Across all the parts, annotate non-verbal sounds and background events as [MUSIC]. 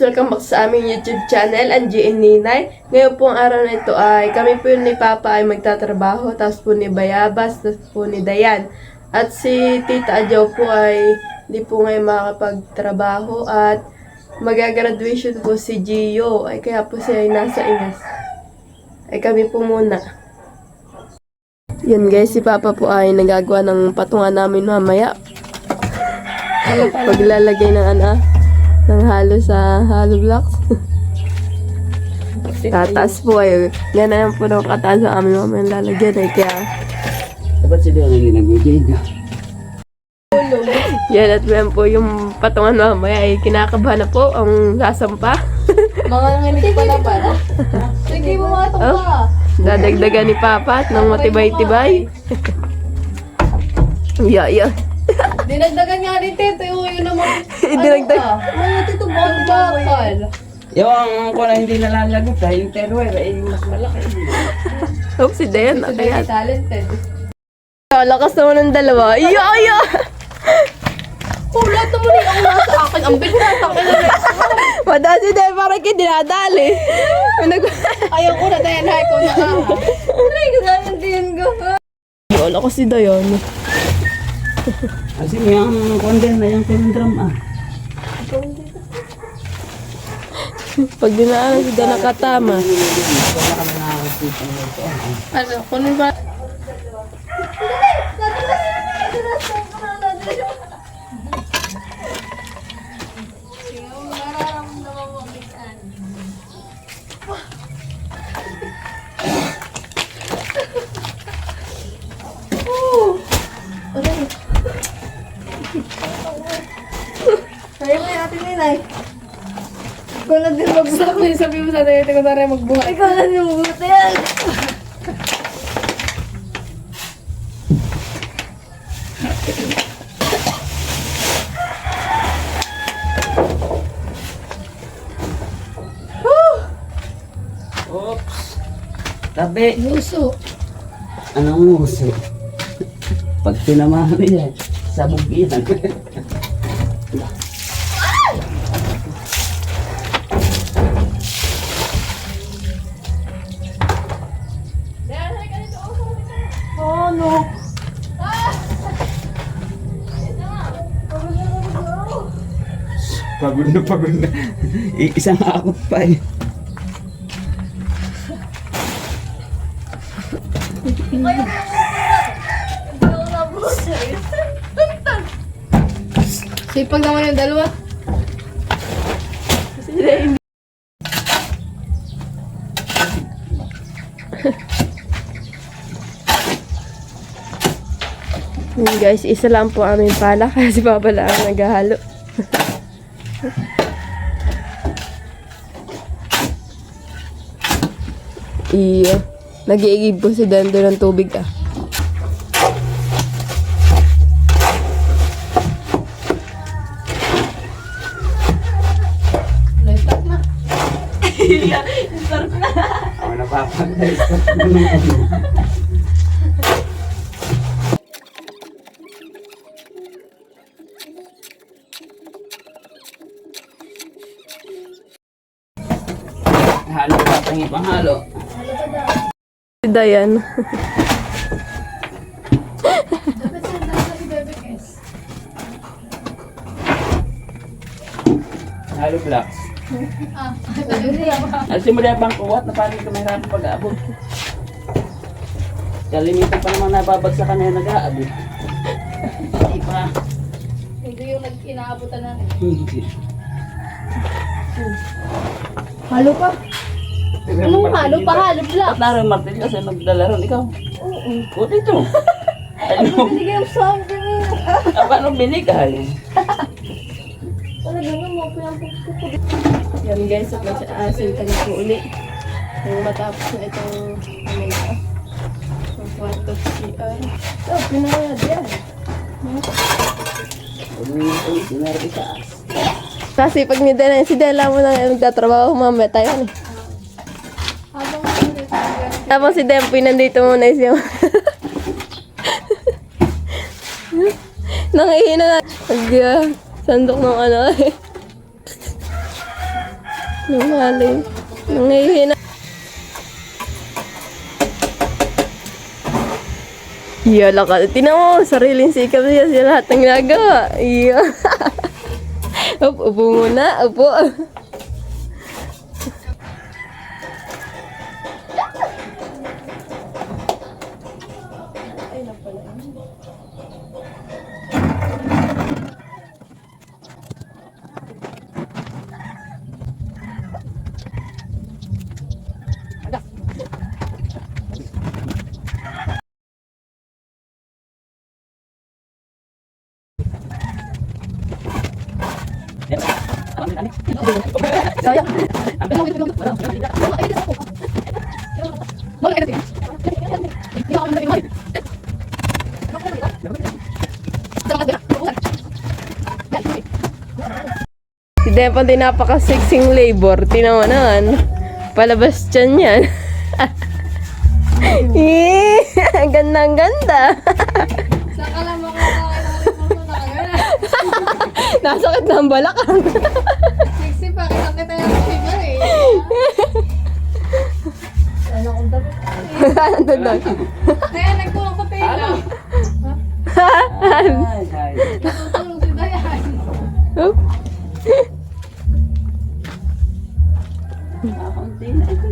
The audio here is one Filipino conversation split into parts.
welcome back sa aming YouTube channel, ang GN Ninay. Ngayon po ang araw na ito ay kami po ni Papa ay magtatrabaho, tapos po ni Bayabas, tapos po ni Dayan. At si Tita Adjaw po ay hindi po ngayon makakapagtrabaho at magagraduation po si Gio. Ay kaya po siya ay nasa ingas. Ay kami po muna. Yan guys, si Papa po ay nagagawa ng patungan namin mamaya. Paglalagay ng ano, ng halo sa halo blocks. [LAUGHS] Tatas po ay, ganun po ng kataas sa amin mamaya lalagyan ay kaya Dapat sila ang nagbibig. yan at yan po yung patungan mamaya ay kinakabahan na po ang sasampa. Mga nanginig pala pala. Sige mo mga Oh, dadagdagan ni Papa at ng matibay-tibay. [LAUGHS] yeah, yeah. Dinagdagan nga ni Tito, yun naman. [LAUGHS] Dinagdag. Mga Tito, bakal bakal. Yung ko na hindi nalalagot ha, yung terror ay mas malaki. [LAUGHS] Hope si Dayan na kaya. Talented. Oh, lakas naman ng dalawa. Iya, [LAUGHS] iya. Oh, lahat naman yung ang nasa akin. Ang bilis na akin na rin. Mada si Dayan parang kayo dinadali. Nag- Ayaw ko na tayo na ko na ah. Aray, kasama din ko. Wala ko si Dayan. Kasi yung kondem na yung conundrum ah. Pag dinaan Dayan nakatama. Ano, kunin ba? Kaya mo yung ating ninay. Ikaw na din magsak na sabi mo sa tayo, ikaw na rin magbuhat. Ikaw na din magbuhat yan. Oops. Tabi. Muso. Anong uso? Pag tinamahan niya, sabog yan. Oh no. pagod na pagod na. Isang akot pa eh. Sipag naman yung dalawa. Si [LAUGHS] Dayan. Yun guys, isa lang po aming pala kaya si Papa lang ang naghahalo. [LAUGHS] Iya. Nag-iigib po si Dando ng tubig ah. Halo pa tangi pang halo. Si Dayan. Halo blocks. Ah, Alas mo na bang kuwat na parang ka mahirap pag-aabot. Kalimitan pa naman nababagsakan na yung nag-aabot. Hindi pa. Hindi yung nag-inaabutan natin. Hindi. Halo pa? Anong halo pa? Halo At black? naroon Martin kasi magdala ron ikaw. Oo. O dito. [LAUGHS] Ano? Binigay mo sa akin kanina. Ah, paano binigay? [LAUGHS] Naman mo pinapagpupo. Yan guys, at nasa-asin ka na po uli. Yung matapos na itong ano na. Ang kwarto CR. Oh, pinayad yan. Yung ulit. Kasi pag ni Dela, si Dela mo na nagtatrabaho, mamaya tayo. Ano. Tapos si Dempoy nandito muna siya. [LAUGHS] Nangihina na. Sandok ng ano eh. [LAUGHS] Malay. Nangihina. Iya, laka. Tinan mo, sariling sikap niya siya lahat ng ginagawa. Iya. [LAUGHS] upo, upo muna, upo. Si Depa din napaka-sexing labor. Naman. Palabas dyan yan. [LAUGHS] Eh, ang ganda, ang ganda. Saan ka lang [LAUGHS] makakakita na? Nasakit na ang balakang. [LAUGHS] Sexy pa, kita kita yung figure eh. Ano kung dapat? Ano doon? Kaya tayo lang. Natutulong si Dayan. Nakakunti na ito.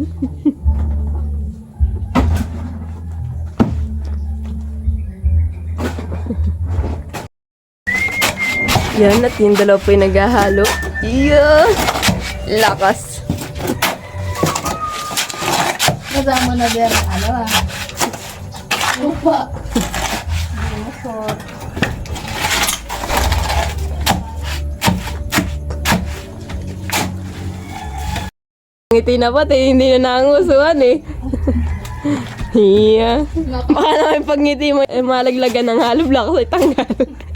[LAUGHS] Yan, at yung dalawa po yung naghahalo. Yes! Lakas. Kasama na din ang ano ah. Lupa. Ngiti na pati, hindi na nangusuhan eh. [LAUGHS] Iya. Baka naman pag ngiti mo, eh, malaglagan ng hollow block sa tanggal.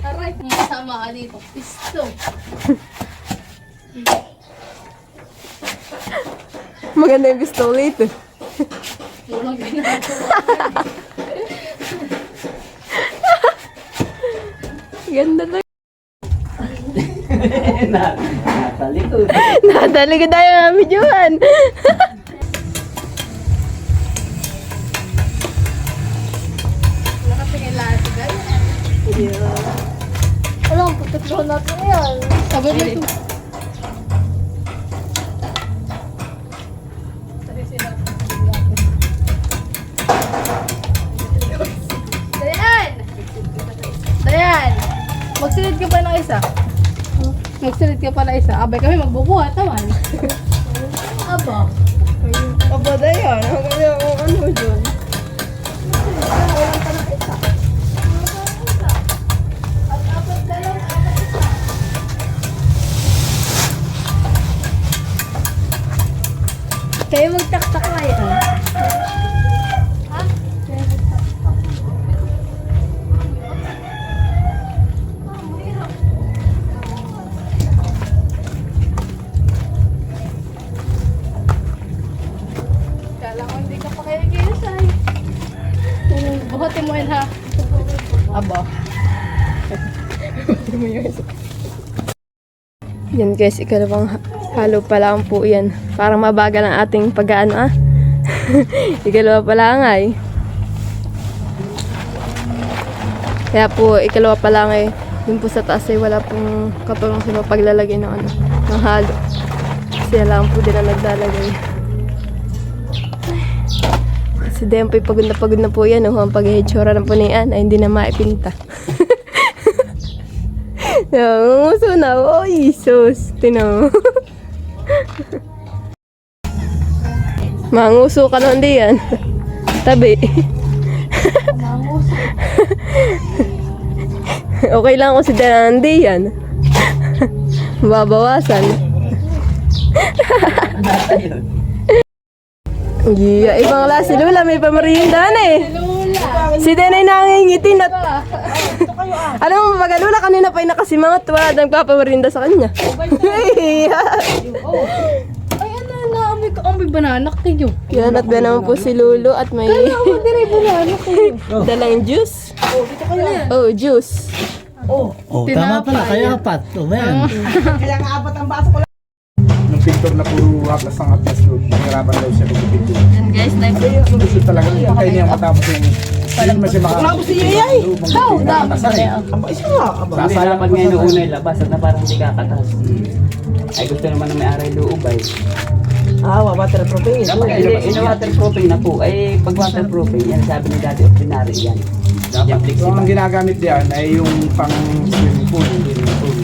Aray, masama ka dito. Pisto. Maganda yung pistol ito. Walang ginagawa. Ganda na. [LAUGHS] Na- Nasa likod. Nadali ko tayo ng videohan. [LAUGHS] Nakatingin lahat si Dayan. Alam, pagkatlohan natin yan. Sabi na ito. Dayan! Dayan! Magsilid ka pa ng isa. Magsilid ka pa ng isa. Abay kami magbubuhat naman. Aba. Aba na yan. Ano mo dyan? Hindi ka pa kaya kinisay. Buhatin mo yun ha. Aba. Yan guys, ikalawang ha- halo pa lang po yan. Parang mabagal ang ating pag-ano ah. [LAUGHS] ikalawa pa lang ay. Kaya po, ikalawa pa lang eh. Dun po sa taas ay wala pong katulong sa paglalagay ng ano, ng halo. Siya lang po din ang naglalagay. Si Dempoy pagod na pagod na po yan. Oh, ang pag-hitsura ng punian ay hindi na maipinta. [LAUGHS] Nangunguso na. Oh, Jesus. Tino. [LAUGHS] Manguso ka nun di yan. Tabi. okay lang kung si Danandi yan. Babawasan. Yeah, ibang la si Lula may pamerienda na eh. Si Denay nangingiti na. Alam mo, pag Lula kanina pa yung nakasimangot, wala nang papamerinda sa kanya. Yeah. Ay, ano na, amoy ka, amoy banana kayo. Yan at naman po si Lulu at may Ako, dire banana kayo. dalang juice. Oh, dito kayo. Oh, juice. Oh, tama pala. Kaya apat. O, yan. Kaya nga apat ang baso ko lang. Nung pintor na puro atlas ang atlas doon, nahirapan daw siya kung pintor. Yan guys. Ang gusto talaga, hintay niya matapos yung hindi naman siya maka... Tapos si Yayay. How? Aba, isa nga. Aba, Sasalapan ngayon una ilabas at na parang hindi kakatas. Ay gusto naman na may aray loob ay. Ah, waterproofing. Ay, Hindi, ina waterproofing na po. Ay pag waterproofing, yan sabi ni Daddy Ordinary yan. Yan So, ang ginagamit diyan ay yung pang swimming pool, pool.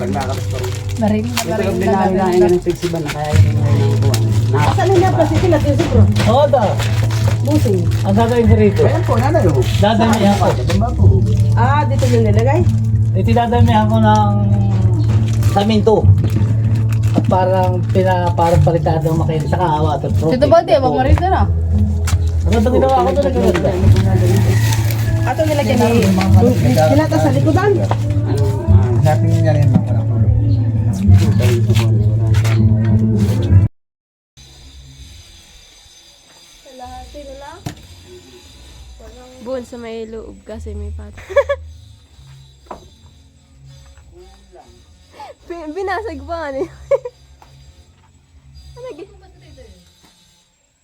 Naglakatas pa rin. Marin. Ito yung ordinary lang yan ng flexible na kaya yun yung buwan. Na, Asan na niya pa si Tilat yung siguro? Oo, da. Busing. Ang gagawin ko rito. Ayan po, nanay ho. Dadamihan ko. Diba po? Ah, dito nyo nilagay? Iti dadamihan ko ng saminto. At parang pina, parang palitan ng makain sa protein. Dito ba di? Wag mo rito na. Ano ba ginawa ko? Nagaganda. Ato nilagyan ni Tilat sa likodan. ano, ah, Natin niya rin lang Buwan sa may loob kasi may pat. [LAUGHS] Bin- Binasag pa nga [LAUGHS] niya. ano gi-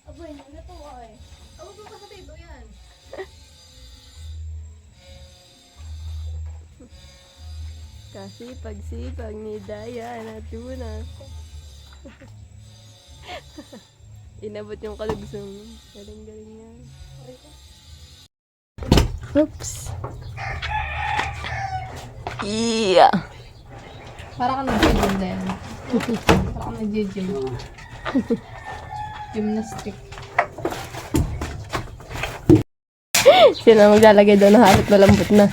Abay, ano to ay? Ako pa sa dito yan. [LAUGHS] Kasi pagsipag ni Daya na tuna. Inabot yung kalugsong. Galing-galing yan. Oops. Yeah. Para ka nag-gym din. Para ka nag-gym. Gymnastic. Sino maglalagay doon ng halot malambot na?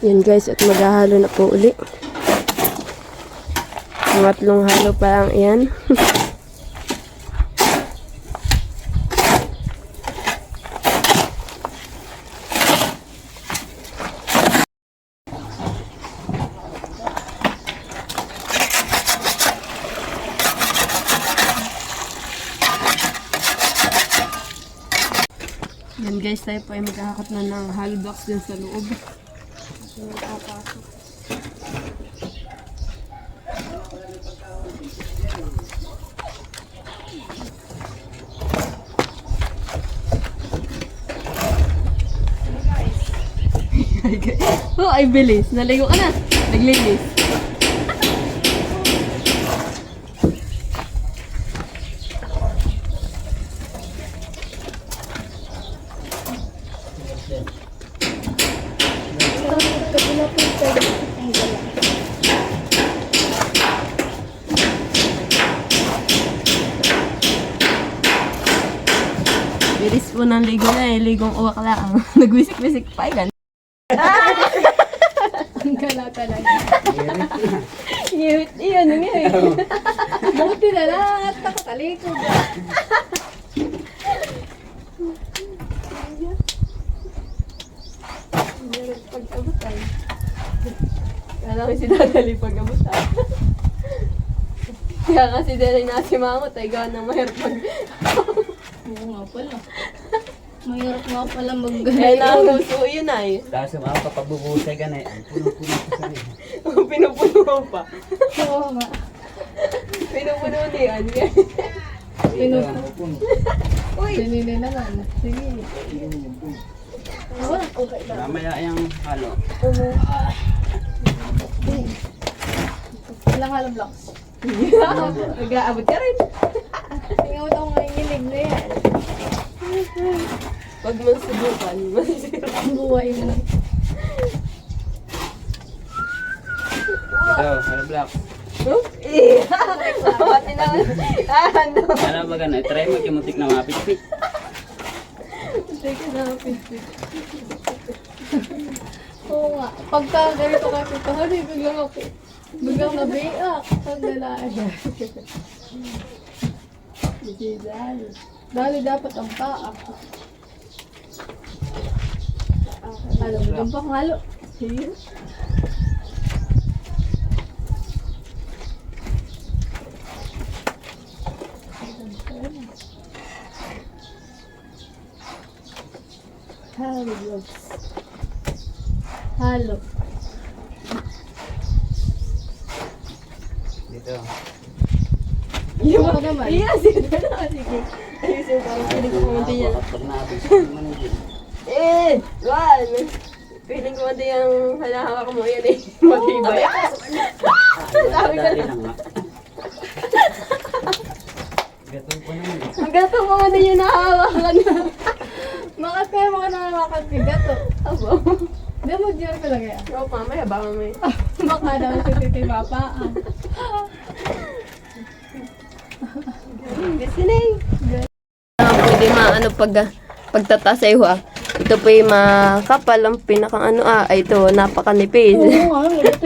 Yan guys, at maghahalo na po uli. Pangatlong halo pa lang yan. Yan guys, tayo po ay magkakakot na ng hollow blocks dun sa loob. [LAUGHS] oh, ay bilis. Naligo ka na. Naglinis. Bilis po ng ligo na eh. Ligong uwak lang. [LAUGHS] Nagwisik-wisik pa yan. Ang gala-gala. Ngewit iyan, ngewit. [LAUGHS] Buti na lang at nakatalikod. Pag-abutan. Kala ko si Dadali pag-abutan. Kaya kasi dahil na si Mamot ay gawa ng mahirap pag... Oo nga pala. Mahirap nga pala mag [LAUGHS] Kaya nahuso yun ay. Tapos yung mga kapagbubuhay ka na eh. Ay, puno-puno ko sa rin. [LAUGHS] Pinupuno pa. Oo nga. Pinupuno ni yan. Pinupo. Sinili naman. Sige. Wala. Okay lang. Mamaya yung halo. Ilang halong blocks. Mag-aabot ka rin. Tingnan mo daw nanginginig na yan. Pag mo subukan. Ang buhay mo. Ito, halo black. Oh? Eh! Pati na. Ah, ano? Alam ba ganun? Try mo kimutik na mapit-pit. Teka na, pit-pit. Oo nga. Pagka ganito kasi ito, hali, biglang ako. Biglang nabiyak. Pag lalaki. Dali dapat ang paa. Halo, biglang pa halo. Sige. Halo. Halo. Dito. Yung ako naman. Iya, [LAUGHS] sige na. Sige. Ayusin ko. Piling ko kumunti yan. Pag natin sa manigin. Eh! One! Piling ko kumunti yung halahaka mo yan eh. [LAUGHS] Matibay. [LAUGHS] Sabi ko nga. Gatong pa naman. Ang gato mo kumunti yung nahawakan. Bakit kaya mga nangangakat ka gato? Abo. Di mo diyan ko lagay. Oo, mamaya baka may. Baka daw si Titi Papa. Listening. Ah, pwede maano pag pagtataas ay ah. Ito po yung makapal ang pinakang ano ah. Ay, ito, napakanipis. Oo nga, ito.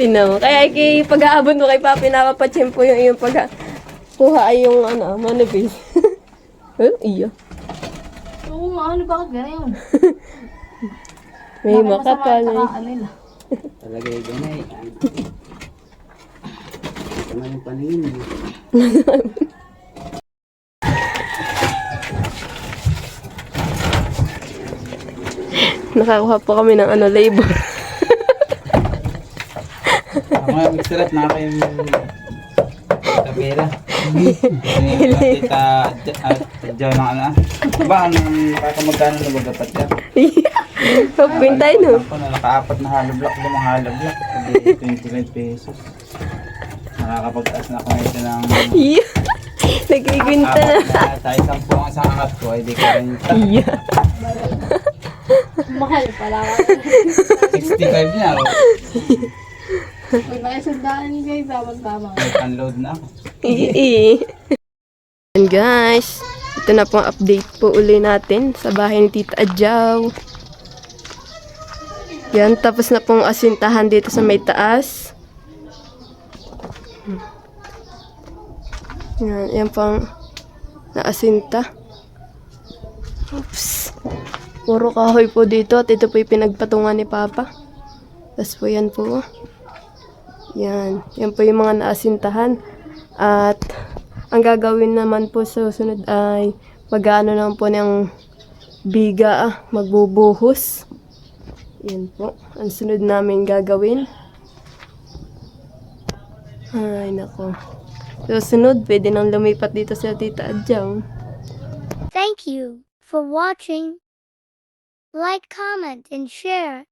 Di na Kaya kay pag-aabot mo kay Papi, napapatsyempo yung yung pag kuha ay yung ano, manipis. [LAUGHS] oh, iyo. Oo nga, ano bakit ganyan? May makapal. eh. nila? Talaga yung ganay. [LAUGHS] Na yung paningin eh. Nakakuha po kami ng ano, labor. Ako nga, magsirat na kayo yung tapera. Tita, at dyan ang ano. Ba, anong kakamagkano na ba dapat yan? Pagpintay no. Ako na nakaapat na hollow block, limang hollow block. Hindi 25 pesos. Nakakapagtaas na ako nito ng. [LAUGHS] Nagkikwinta na. na tayo sampu ang isang angat ko, ay di ka rin Iyo. [LAUGHS] Mahal pala. 65 na. Oh. Pag nakisandaan guys, dapat tama. Unload na ako. Ii. And guys, ito na pong update po uli natin sa bahay ni Tita Adjaw. Yan, tapos na pong asintahan dito sa may taas. Yan, yan pang naasinta. Oops. Puro kahoy po dito at ito po yung pinagpatungan ni Papa. Tapos po yan po. Yan. Yan po yung mga naasintahan. At ang gagawin naman po sa susunod ay mag-ano naman po ng biga, ah, magbubuhos. Yan po. Ang sunod namin gagawin. Ay, nako. So, sunod, pwede nang lumipat dito sa Tita Adjaw. Thank you for watching. Like, comment, and share.